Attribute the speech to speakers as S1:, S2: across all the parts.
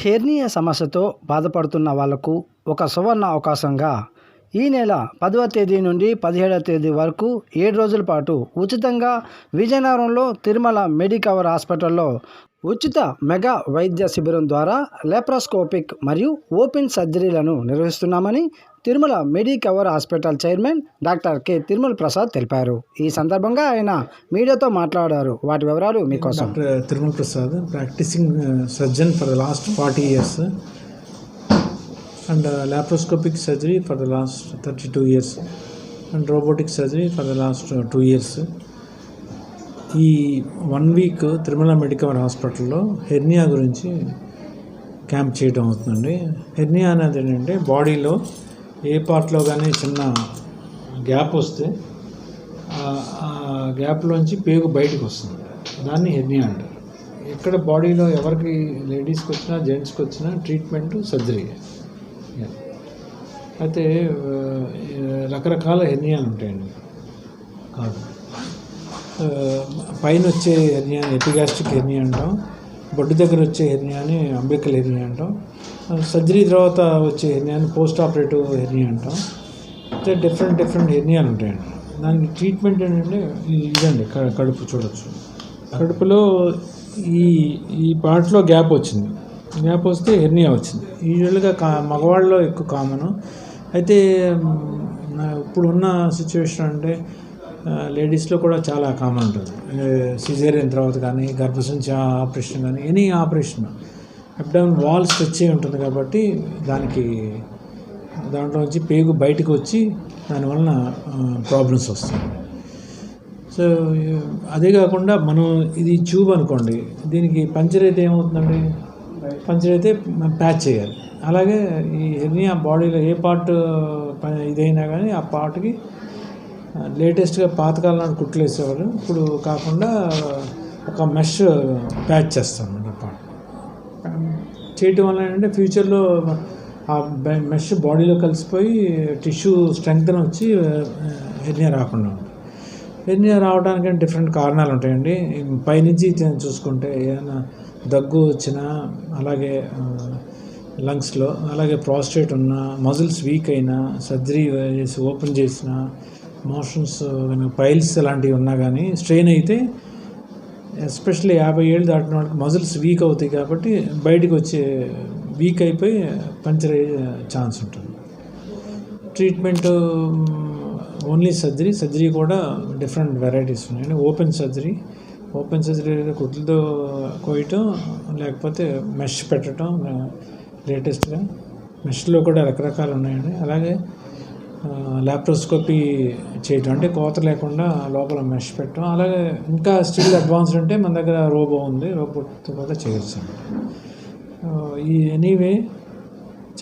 S1: Hernia సమస్యతో బాధపడుతున్న వాళ్ళకు ఒక సువర్ణ అవకాశంగా ఈ నెల పదవ తేదీ నుండి పదిహేడవ తేదీ వరకు ఏడు రోజుల పాటు ఉచితంగా విజయనగరంలో తిరుమల మెడికవర్ హాస్పిటల్లో ఉచిత మెగా వైద్య శిబిరం ద్వారా లేప్రోస్కోపిక్ మరియు ఓపెన్ సర్జరీలను నిర్వహిస్తున్నామని Tirumala Medicover hospital chairman doctor K. Tirumala Prasad తెలిపారు. ఈ సందర్భంగా ఆయన మీడియాతో మాట్లాడారు. వాటి వివరాలు మీకోసం.
S2: Tirumala Prasad practicing surgeon for the last forty years and laparoscopic surgery for the last thirty two years and robotic surgery for the last two years ఈ వన్ వీక్ తిరుమల మెడికల్ హాస్పిటల్లో హెర్నియా గురించి క్యాంప్ చేయడం అవుతుందండి. Hernia అనేది ఏంటంటే బాడీలో ఏ పార్ట్లో కానీ చిన్న గ్యాప్ వస్తే ఆ- గ్యాప్లోంచి పేగు బయటకు వస్తుంది. దాన్ని హెర్నియా అంటారు. ఎక్కడ బాడీలో ఎవరికి లేడీస్కి వచ్చినా జెంట్స్కి వచ్చినా ట్రీట్మెంట్ సర్జరీ. అయితే రకరకాల హెర్నియాలు ఉంటాయండి. కాదు. పైన వచ్చే హెర్నియాని ఎపిగాస్ట్రిక్ హెర్నియా అంటాం. బొడ్డు దగ్గర వచ్చే హెర్నియాని అంబికల్ హెర్నియా అంటాం. సర్జరీ తర్వాత వచ్చే హెర్నియాని పోస్ట్ ఆపరేటివ్ హెర్నియా అంటాం. అయితే డిఫరెంట్ డిఫరెంట్ హెర్నియాలు ఉంటాయండి దానికి ట్రీట్మెంట్ ఏంటంటే ఇదండి కడుపు చూడొచ్చు. కడుపులో ఈ ఈ పార్ట్లో గ్యాప్ వచ్చింది. గ్యాప్ వస్తే హెర్నియా వచ్చింది. యూజువల్గా కా మగవాళ్ళలో ఎక్కువ కామను. అయితే నా- ఇప్పుడున్న సిచ్యువేషన్ అంటే లేడీస్లో కూడా చాలా కామన్ ఉంటుంది. సిజేరియన్ తర్వాత కానీ గర్భసంచి ఆపరేషన్ కానీ any operation abdomen wall stretch అయి ఉంటుంది కాబట్టి దానికి దాంట్లో నుంచి పేగు బయటకు వచ్చి దానివలన ప్రాబ్లమ్స్ వస్తాయి. సో అదే కాకుండా మనం ఇది ట్యూబ్ అనుకోండి దీనికి పంచర్ అయితే ఏమవుతుందండి? పంచర్ అయితే ప్యాచ్ చేయాలి. అలాగే ఈ హెర్నియా బాడీలో ఏ పార్ట్ ఇదైనా కానీ ఆ పార్ట్కి లేటెస్ట్గా పాతకాలం కుట్లు వేసేవారు ఇప్పుడు కాకుండా ఒక మెష్ ప్యాచ్ చేస్తాం అన్నమాట. పార్ట్ చేయటం వల్ల ఏంటంటే ఫ్యూచర్లో ఆ మెష్ బాడీలో కలిసిపోయి టిష్యూ స్ట్రెంగ్త్ వచ్చి హెర్నియా రాకుండా ఉంటుంది హెర్నియా రావడానికి డిఫరెంట్ కారణాలు ఉంటాయండి. పైనుంచి చూసుకుంటే ఏదైనా దగ్గు వచ్చినా అలాగే లంగ్స్లో అలాగే ప్రాస్టేట్ ఉన్న మజిల్స్ వీక్ అయినా సర్జరీ చేసి ఓపెన్ చేసినా మోషన్స్ పైల్స్ లాంటివి ఉన్నా కానీ స్ట్రెయిన్ అయితే ఎస్పెషల్లీ యాభై ఏళ్ళు దాటిన వాళ్ళకి మజిల్స్ వీక్ అవుతాయి కాబట్టి బయటికి వచ్చే వీక్ అయిపోయి పంచర్ అయ్యే ఛాన్స్ ఉంటుంది. ట్రీట్మెంట్ ఓన్లీ సర్జరీ సర్జరీ కూడా డిఫరెంట్ వెరైటీస్ ఉన్నాయండి ఓపెన్ సర్జరీ ఓపెన్ సర్జరీ కుట్లతో కోయటం లేకపోతే మెష్ పెట్టడం లేటెస్ట్గా మెష్లో కూడా రకరకాలు ఉన్నాయండి. అలాగే ల్యాప్రోస్కోపీ చేయటం అంటే కోత లేకుండా లోపల మెష్ పెట్టడం. అలాగే ఇంకా స్టిల్ అడ్వాన్స్డ్ అంటే మన దగ్గర రోబో ఉంది రోబోట్తో కూడా చేయొచ్చు ఈ ఎనీవే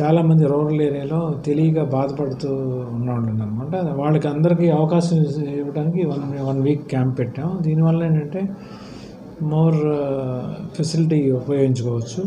S2: చాలామంది రూరల్ ఏరియాలో తెలియక బాధపడుతూ ఉన్నవాళ్ళు అనమాట వాళ్ళకి అందరికీ అవకాశం ఇవ్వడానికి వన్ వన్ వీక్ క్యాంప్ పెట్టాం. దీనివల్ల ఏంటంటే మోర్ ఫెసిలిటీ ఉపయోగించుకోవచ్చు.